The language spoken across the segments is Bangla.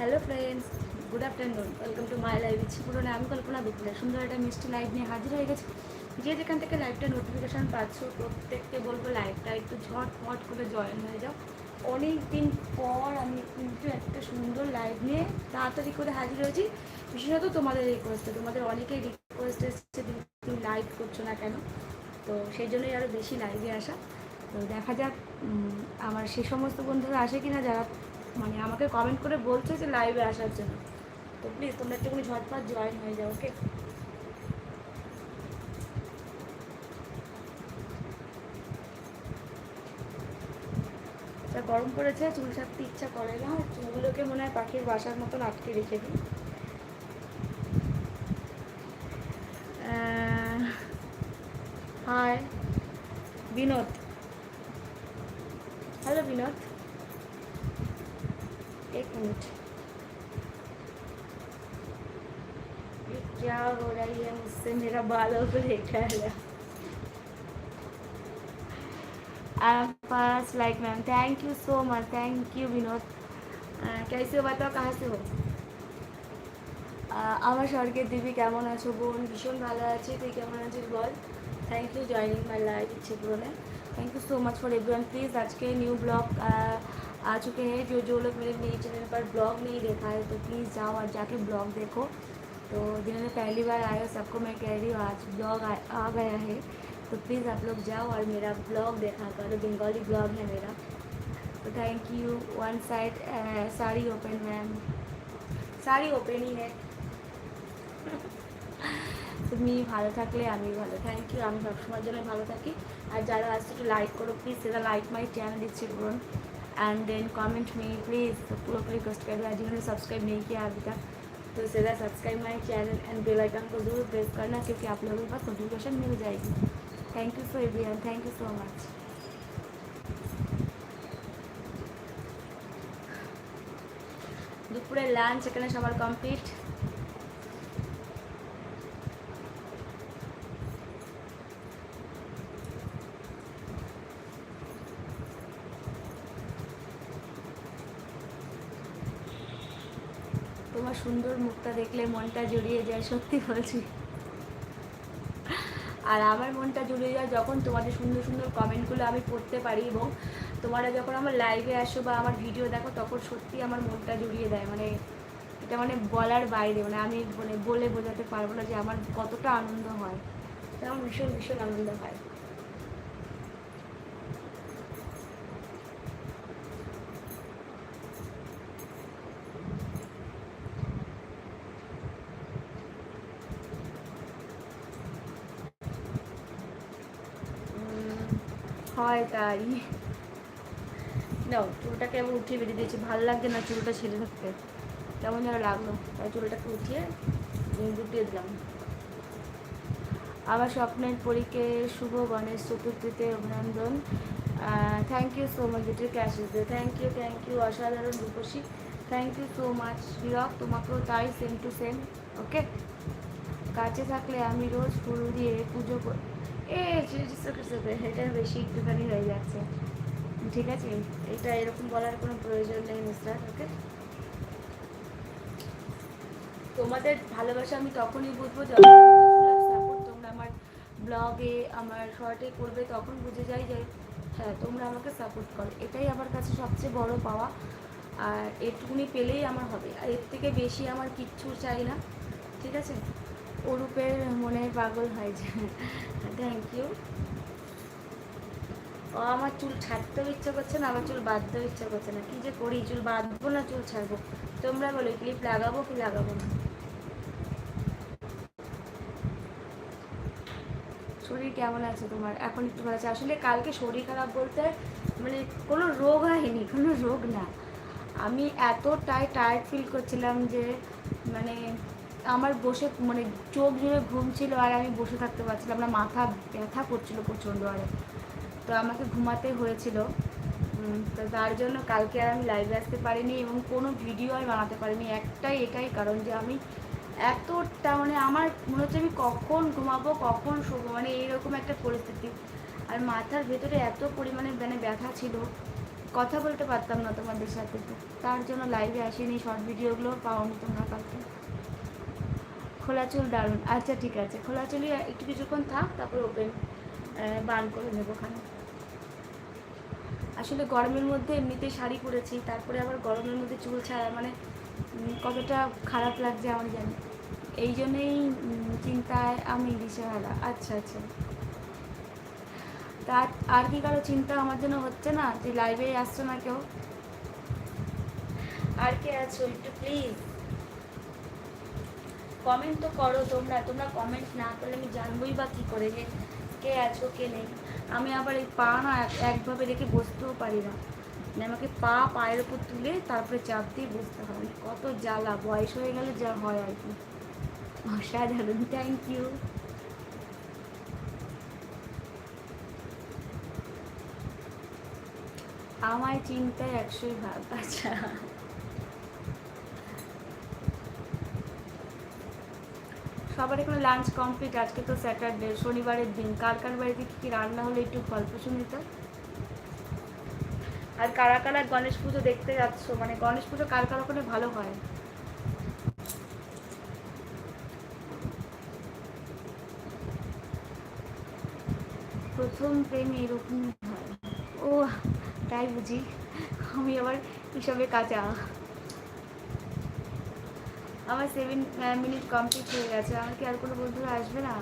Hello friends good afternoon welcome to my live ইচ্ছি পুরোনো আমি কল্পনা দুপুরে সুন্দর একটা মিষ্টি লাইভ নিয়ে হাজির হয়ে গেছি। যে যেখান থেকে লাইভটা নোটিফিকেশান পাচ্ছ, প্রত্যেককে বলব লাইভটা একটু ঝটপট করে জয়েন হয়ে যাও। অনেক দিন পর আমি কিন্তু একটা সুন্দর লাইভ নিয়ে তাড়াতাড়ি করে হাজির হয়েছি। বিশেষত তোমাদের রিকোয়েস্টে তোমাদের অনেকেই রিকোয়েস্ট এসেছে তুমি লাইভ করছ না কেন? তো সেই জন্যই আরও বেশি লাইভে আসা। তো দেখা যাক আমার সে সমস্ত বন্ধুরা আসে কিনা যারা মানে আমাকে কমেন্ট করে বলছে যে লাইভে আসার জন্য। তো প্লিজ তোমরা একটুখানি ঝটপট জয়েন হয়ে যাও ওকে গরম পড়েছে, চুল ছাড়তে ইচ্ছা করে না, চুলগুলোকে মনে হয় পাখির বাসার মতন আটকে রেখে দিই। Hi Binod. बालों को देखा है पास like ma'am thank you so much thank you Vinod ah, कैसे हो बताओ कहाँ से हो আহ, আমার স্বর্গের দিবি কেমন আছো বোন ভীষণ ভালো আছি তুই কেমন আছিস বল thank you joining my life Ichhe Purno thank you so much for everyone please आज के न्यू ब्लॉग आ चुके हैं जो जो लोग मेरे नए चैनल पर ब्लॉग नहीं देखा है तो प्लीज़ जाओ और जाके ब्लॉग देखो तो जिन्होंने पहली बार आया सबको मैं कह रही हूँ आज ब्लॉग आ, आ गया है तो प्लीज़ आप लोग जाओ और मेरा ब्लॉग देखा करो बंगाली ब्लॉग है मेरा तो thank you one side sari open ma'am sari open ही है তুমি ভালো থাকলে আমি ভালো থ্যাংক ইউ আমি সবসময়ের জন্য ভালো থাকি আর যারা আসছে একটু লাইক করো প্লিজ সেটা like my channel Ichhe Purno and then comment me please पूरा को रिक्वेस्ट कर दिया जिन्होंने सब्सक्राइब नहीं किया अभी तक तो सीधा subscribe my channel and bell icon को जरूर प्रेस करना क्योंकि आप लोगों के पास नोटिफिकेशन मिल जाएगी thank you for everyone thank you so much দুপুরের লাঞ্চ এখানে সবার কমপ্লিট তোমার সুন্দর মুখটা দেখলে মনটা জুড়িয়ে যায়, সত্যি বলছি। আর আমার মনটা জুড়িয়ে যায় যখন তোমাদের সুন্দর সুন্দর কমেন্টগুলো আমি পড়তে পারি এবং তোমরা যখন আমার লাইভে আসো বা আমার ভিডিও দেখো, তখন সত্যি আমার মনটা জুড়িয়ে দেয়। মানে এটা মানে বলার বাইরে মানে আমি মানে বলে বোঝাতে পারব না যে আমার কতটা আনন্দ হয়। আমার ভীষণ ভীষণ আনন্দ হয়। হয় তাই। নাও, চুলটাকে আমি উঠিয়ে বেরিয়ে দিয়েছি। ভালো লাগছে না চুলটা ছেড়ে থাকতে। কেমন যেন লাগল। তাই চুলটাকে উঠিয়ে গুটিয়ে দিলাম। আমার স্বপ্নের পরীকে শুভ গণেশ চতুর্থীতে অভিনন্দন। থ্যাংক ইউ সো মাচ যেটির ক্যাশ থ্যাংক ইউ থ্যাংক ইউ অসাধারণ রূপসী। Thank you so much Hirak, তোমাকেও তাই সেম টু সেম ওকে কাছে থাকলে আমি রোজ ফুল দিয়ে পুজো এ এটা বেশি একটুখানি হয়ে যাচ্ছে। ঠিক আছে, এটা এরকম বলার কোনো প্রয়োজন নেই, মিস্টার, ওকে? তোমাদের ভালোবাসা আমি তখনই বুঝব যখন তোমরা আমার ব্লগে আমার শর্টে করবে, তখন বুঝে যাই যে হ্যাঁ তোমরা আমাকে সাপোর্ট করো। এটাই আমার কাছে সবচেয়ে বড় পাওয়া। আর এটুকুনি পেলেই আমার হবে। আর এর থেকে বেশি আমার কিচ্ছু চাই না। ঠিক আছে? ওরূপের মনে পাগল হয় থ্যাংক ইউ ও, আমার চুল ছাড়তেও ইচ্ছা করছে না, আমার চুল বাঁধতেও ইচ্ছা করছে না। কি যে করি, চুল বাঁধবো না, চুল ছাড়বো? তোমরা বলো ক্লিপ লাগাবো কি লাগাবো না? শরীর কেমন আছে তোমার? এখন একটু ভালো আছে। আসলে কালকে শরীর খারাপ বলতে মানে কোনো রোগ হয়নি, কোনো রোগ না। আমি এতটাই টায়ার্ড ফিল করছিলাম যে মানে আমার বসে মানে চোখ জুড়ে ঘুম ছিল আর আমি বসে থাকতে পারছিলাম না, মাথা ব্যথা করছিল প্রচণ্ড আরে তো আমাকে ঘুমাতে হয়েছিল। তো তার জন্য কালকে আর আমি লাইভে আসতে পারিনি এবং কোনো ভিডিও আমি বানাতে পারিনি। একটাই এটাই কারণ যে আমি এতটা মানে আমার মনে হচ্ছে আমি কখন ঘুমাবো, কখন শোবো মানে এইরকম একটা পরিস্থিতি। আর মাথার ভেতরে এত পরিমাণে মানে ব্যথা ছিল, কথা বলতে পারতাম না তোমাদের সাথে। তার জন্য লাইভে আসিনি শর্ট ভিডিওগুলো পাওনি তোমরা কালকে। খোলা চুল দারুণ আচ্ছা ঠিক আছে। খোলা চুলই একটু কিছুক্ষণ থাক, তারপর ওপেন বান করে নেব ওখানে। আসলে গরমের মধ্যে এমনিতে শাড়ি পরেছি, তারপরে আবার গরমের মধ্যে চুল ছাড়া মানে কতটা খারাপ লাগছে আমার জানি। এই জন্যেই চিন্তায় আমি দিশেহারা আচ্ছা আচ্ছা। তা আর কি কারও চিন্তা আমার জন্য হচ্ছে না? যে লাইভে আসছো না কেউ? আর কে আছো একটু প্লিজ কমেন্ট তো করো তোমরা তোমরা কমেন্ট না করলে আমি জানবোই বা কী করে যে কে আছো, কে নেই। আমি আবার এই পা না এক- একভাবে রেখে বসতেও পারি না। মানে আমাকে পা পায়ের উপর তুলে তারপরে চাপ দিয়ে বসতে হয়। কত জ্বালা, বয়স হয়ে গেলে যা হয় আর কি। অসাধারণ থ্যাংক ইউ আমায় চিন্তায় একশোই ভাগ আচ্ছা। সবার এখানে লাঞ্চ কমপ্লিট আজকে তো স্যাটারডে শনিবারের দিন। কার কার বাড়িতে কী কী রান্না হলো একটু গল্প শুনি তো আর কারা কারা গণেশ পুজো দেখতে যাচ্ছ? মানে গণেশ পুজো কার কার ওখানে ভালো হয়? প্রথম প্রেম এরকম হয়। ও তাই বুঝি। আমি আবার হিসাবে কাঁচা। আমার সেভেন মিনিট কমপ্লিট হয়ে গেছে। আমার কি আর কোনো বন্ধুরা আসবে না?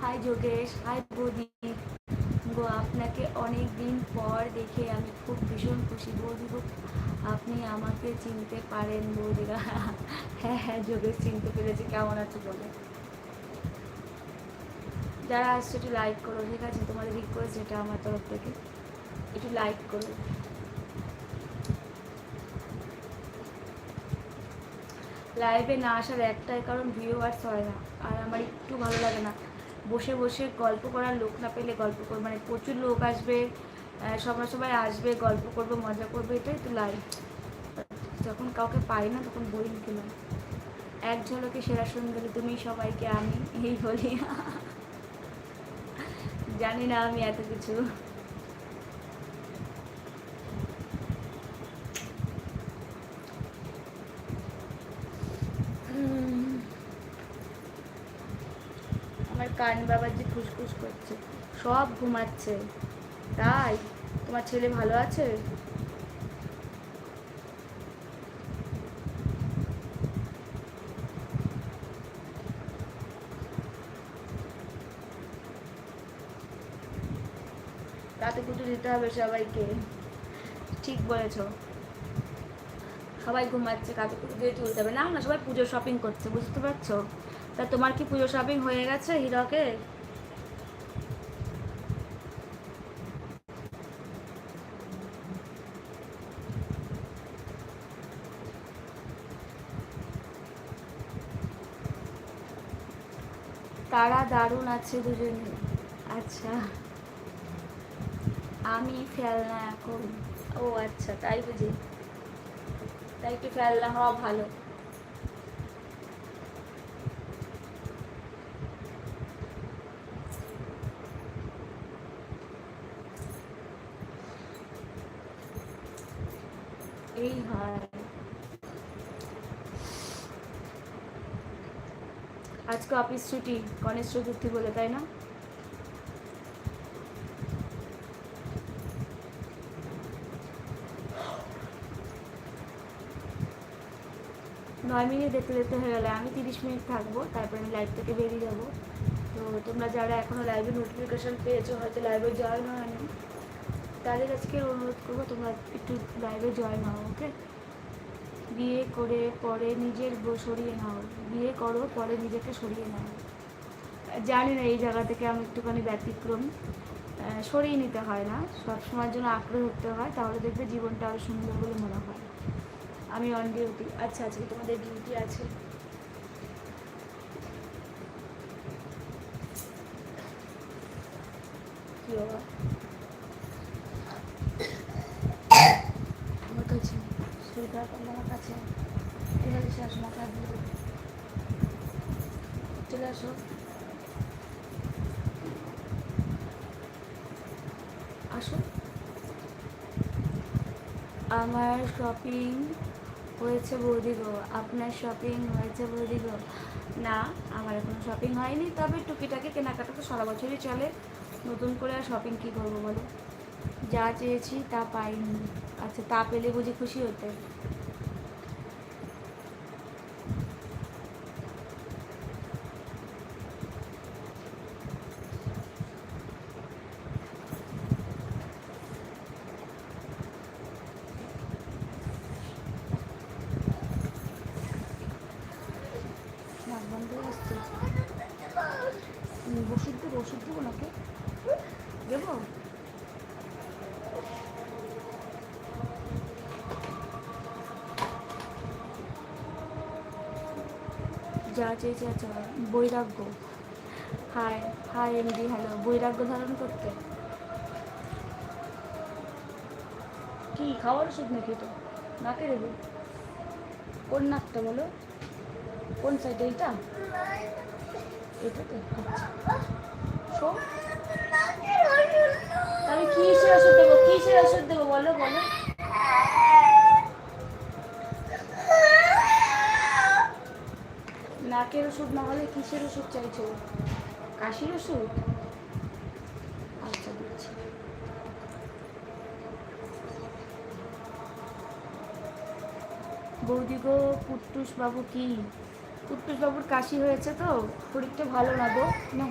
হাই যোগেশ হাই আমাকে চিনতে পারেন বৌদিরা। হ্যাঁ হ্যাঁ যোগেশ চিনতে পেরেছি। কেমন আছো বলে? যারা আসছে, একটু লাইক করো, ঠিক আছে? তোমাদের রিকোয়েস্ট এটা আমার তরফ থেকে, একটু লাইক করো। লাইভে না আসার একটাই কারণ ভিউয়ার্স হয় না। আর আমার একটু ভালো লাগে না। বসে বসে গল্প করার লোক না পেলে গল্প করব মানে প্রচুর লোক আসবে সবাই সবাই আসবে, গল্প করব, মজা করব, এটাই তো লাইভ যখন কাউকে পাই না তখন বই লিখে না এক ঝলকে সেরা সুন্দরী, তুমি সবাইকে আমি, এই বলি। জানি না আমি এত কিছু। আমার কান বাবার যে ফুসফুস করছে, সব ঘুমাচ্ছে। তাই, তোমার ছেলে ভালো আছে? দিতে হবে সবাইকে। ঠিক বলেছ। সবাই ঘুমাচ্ছে কাকে পুজো দিয়ে তুলতে হবে না না সবাই পুজো শপিং করছে বুঝতে পারছ? তা তোমার কি পুজো শপিং হয়ে গেছে হিরকে? তারা দারুণ আছে দুজনে। আচ্ছা। আমি ফেলনা এখন। ও আচ্ছা তাই বুঝি। তাই একটু ফেলনা হওয়া ভালো? এই হয়। আজকে অফিস ছুটি, গণেশ চতুর্থী বলে, তাই না? নয় মিনিট দেখতে দেখতে হয়ে গেলে। আমি তিরিশ মিনিট থাকব, তারপরে আমি লাইভ থেকে বেরিয়ে যাব। তো তোমরা যারা এখনও লাইভে নোটিফিকেশান পেয়েছ, হয়তো লাইভে জয়েন হয়নি। তাদের আজকে অনুরোধ করব তোমরা একটু লাইভে জয়েন হও ওকে বিয়ে করে পরে নিজের সরিয়ে নাও। বিয়ে করো, পরে নিজেকে সরিয়ে নাও। জানি না এই জায়গা থেকে আমি একটুখানি ব্যতিক্রম। সরিয়ে নিতে হয় না। সবসময়ের জন্য আঁকড়ে ধরতে হয়, তাহলে দেখবে জীবনটা আরও সুন্দর বলে মনে হয়। আমি অন ডিউটি আচ্ছা আজকে তোমাদের ডিউটি আছে। বাবা? খারাপ করলে আমার কাছে। ঠিক আছে চলে আসো আসো। আমার শপিং হয়েছে বৌদি গো, আপনার শপিং হয়েছে বৌদি গো। না, আমার এখনও শপিং হয়নি, তবে টুকিটাকি কেনাকাটা তো সারা বছরই চলে। নতুন করে আর শপিং কী করব বলো? যা চেয়েছি তা পাইনি। আচ্ছা তা পেলে বুঝি খুশি হতে নাক বন্ধ হয়ে আসছে হুম, ওষুধ দেবো ওষুধ দেবো নাকি দেবো যা চেয়েছে আচ্ছা বৈরাগ্য। হাই হাই এমডি হ্যালো বৈরাগ্য ধারণ করতে। কি, খাওয়ার ওষুধ নাকি তো? নাকে দেবে। কোন নাকটা বলো? কোন সাইডে এইটা? এটাতে আচ্ছা। তাহলে কিসের ওষুধ দেবো? কিসের ওষুধ দেবো? বলো বলো। নাকের ওষুধ না হলে কিসের ওষুধ চাইছো? কাশির ওষুধ? আচ্ছা বৌদি গো কুট্টুস বাবু কি? কুট্টুস বাবুর কাশি হয়েছে তো, শরীরটা ভালো না গো? না।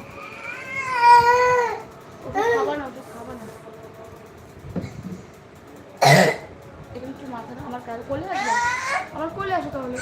না না। মাথা আমার কাল কোলে আসবে। আমার কোলে আসো তাহলে।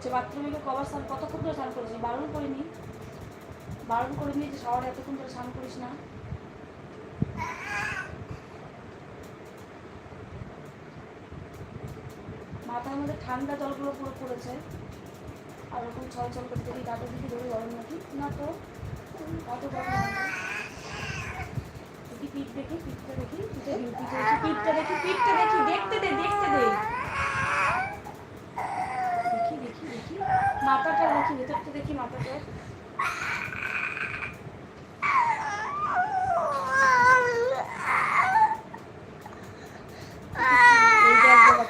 করছে বাথরুমে কবার স্নান, কতক্ষণ ধরে স্নান করেছি বারণ করিনি? বারণ করিনি যে শাওয়ারে এতক্ষণ ধরে স্নান করিস না? মাথার মধ্যে ঠান্ডা জলগুলো পুরো পড়েছে। আর ওরকম ছল ছল করে দেখি দাদু দিদি ধরে গরম নাকি? না তো। অত গরম দেখি পিঠ দেখি, পিঠটা দেখি পিঠে পিঠে দেখি, পিঠটা দেখি পিঠটা দেখি, দেখতে দে দেখতে দে দেখি দেখি দেখি মাথাটা দেখি ভেতরটা দেখি মাথাটা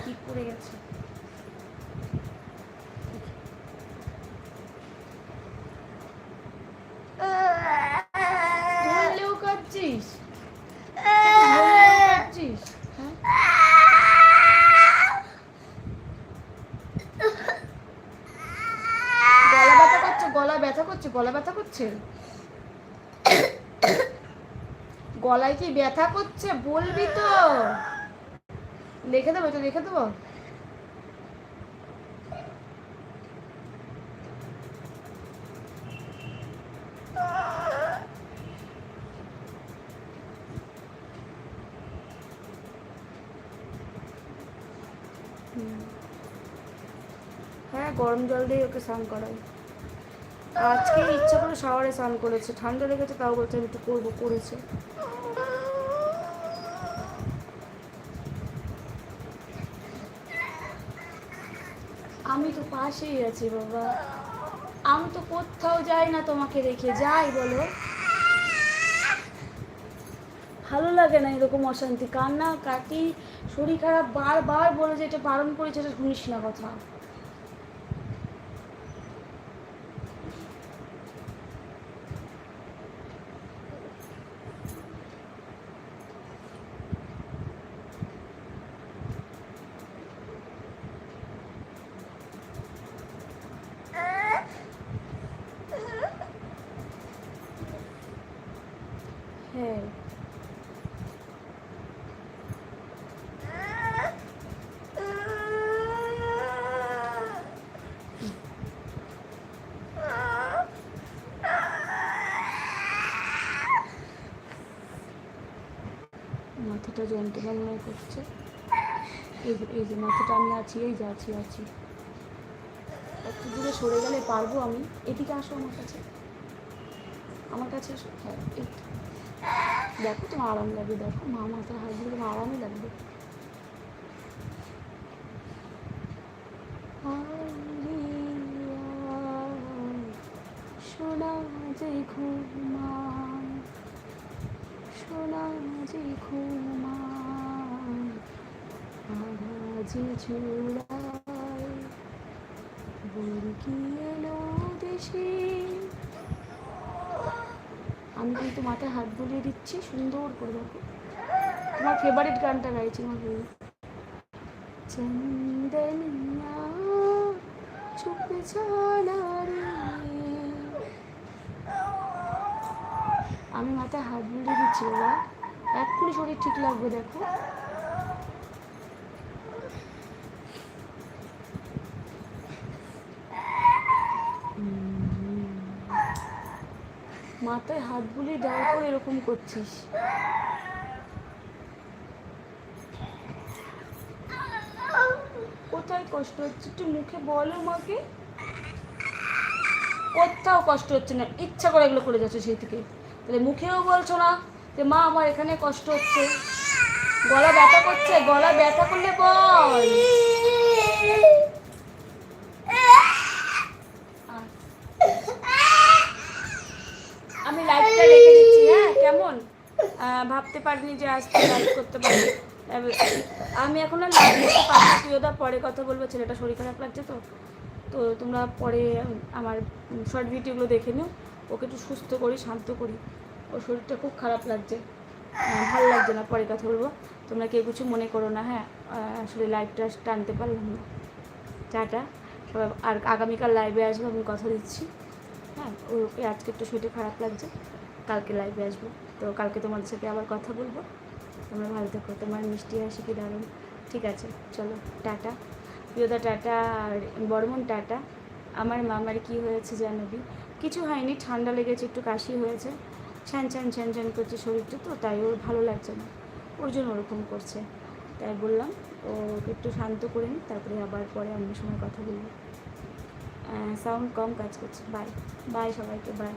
কি করে গেছে ধরলেও কাঁদছিস ধরলেও কাঁদছিস হ্যাঁ গলা ব্যথা করছে গলা ব্যথা করছে গলা ব্যথা করছে। গলায় কি ব্যথা করছে? বলবি তো। লিখে দেবো, এটা লিখে দেবো? হ্যাঁ গরম জল দিয়ে ওকে স্নান করাই। আজকে ইচ্ছা করে শাওয়ারে স্নান করেছে, ঠান্ডা লেগেছে, তাও বলছে আমি একটু করব, করেছে। আমি তো পাশেই আছি বাবা। আমি তো কোথাও যাই না তোমাকে রেখে যাই বলো। ভালো লাগে না এরকম অশান্তি, কান্না কাটি, শরীর খারাপ, বারবার বলে যে এটা বারণ করেছে, এটা শুনিস না কথা। যন্ত্রণা মনে করছে। এই যে মাথাটা আমি আছি, এই যে আছি আছি। একটু দূরে সরে গেলে পারব আমি। এদিকে আসো আমার কাছে। আমার কাছে হ্যাঁ দেখো তোমার আরাম লাগবে, দেখো। মা মাথায় হাত দিলে তোমার আরামই লাগবে। সোনা যে ঘুমায়। আমি কিন্তু মাথায় হাত বুলিয়ে দিচ্ছি, সুন্দর করে দেখো। তোমার ফেভারিট গানটা গাইছি আমার চন্দনিয়া জানা আমি মাথায় হাত বুলিয়ে দিচ্ছি বাবা। এক্ষুনি শরীর ঠিক লাগবে, দেখো। মাথায় হাত বুলিয়ে দেওয়ার পর এরকম করছিস। কোথায় কষ্ট হচ্ছে? একটু মুখে বলো মাকে কোথাও কষ্ট হচ্ছে না। ইচ্ছা করে এগুলো করে যাচ্ছে সেই থেকে। তাহলে মুখেও বলছো না যে মা, আমার এখানে কষ্ট হচ্ছে। গলা ব্যথা করছে, গলা ব্যথা করলে বল। আমি লাইভটা রেখে দিচ্ছি হ্যাঁ? কেমন? ভাবতে পারিনি যে আজকে লাইভ করতে এবার আমি এখন আর লাইভ করতে পারব প্রিয়দা পরে কথা বলব, ছেলেটা শরীর খারাপ লাগছে তো। তো তোমরা পরে আমার শর্ট ভিডিওগুলো দেখে নিও। ওকে একটু সুস্থ করি, শান্ত করি। ওর শরীরটা খুব খারাপ লাগছে। ভালো লাগছে না, পরে কথা বলব। তোমরা কেউ কিছু মনে করো না হ্যাঁ? আসলে লাইভটা টানতে পারলাম না। টাটা। সবাই, আর আগামীকাল লাইভে আসব, আমি কথা দিচ্ছি। হ্যাঁ ওকে আজকে একটু শরীরটা খারাপ লাগছে। কালকে লাইভে আসব। তো কালকে তোমাদের সাথে আবার কথা বলব। তোমরা ভালো থেকো। তোমার মিষ্টি হাসি কি দারুণ। ঠিক আছে, চলো, টাটা। প্রিয়দা টাটা, আর বর্মন টাটা। আমার মামার কি হয়েছে জানাবি কিছু হয়নি, ঠান্ডা লেগেছে, একটু কাশি হয়েছে। ছ্যান ছ্যান ছ্যান ছ্যান করছে শরীরটা তো, তাই ওর ভালো লাগছে না। ওর জন্য ওরকম করছে। তাই বললাম, ও একটু শান্ত করে নিই তারপরে আবার পরে অন্য সময় কথা বলব। সাউন্ড কম কাজ করছে। বাই বাই সবাইকে বাই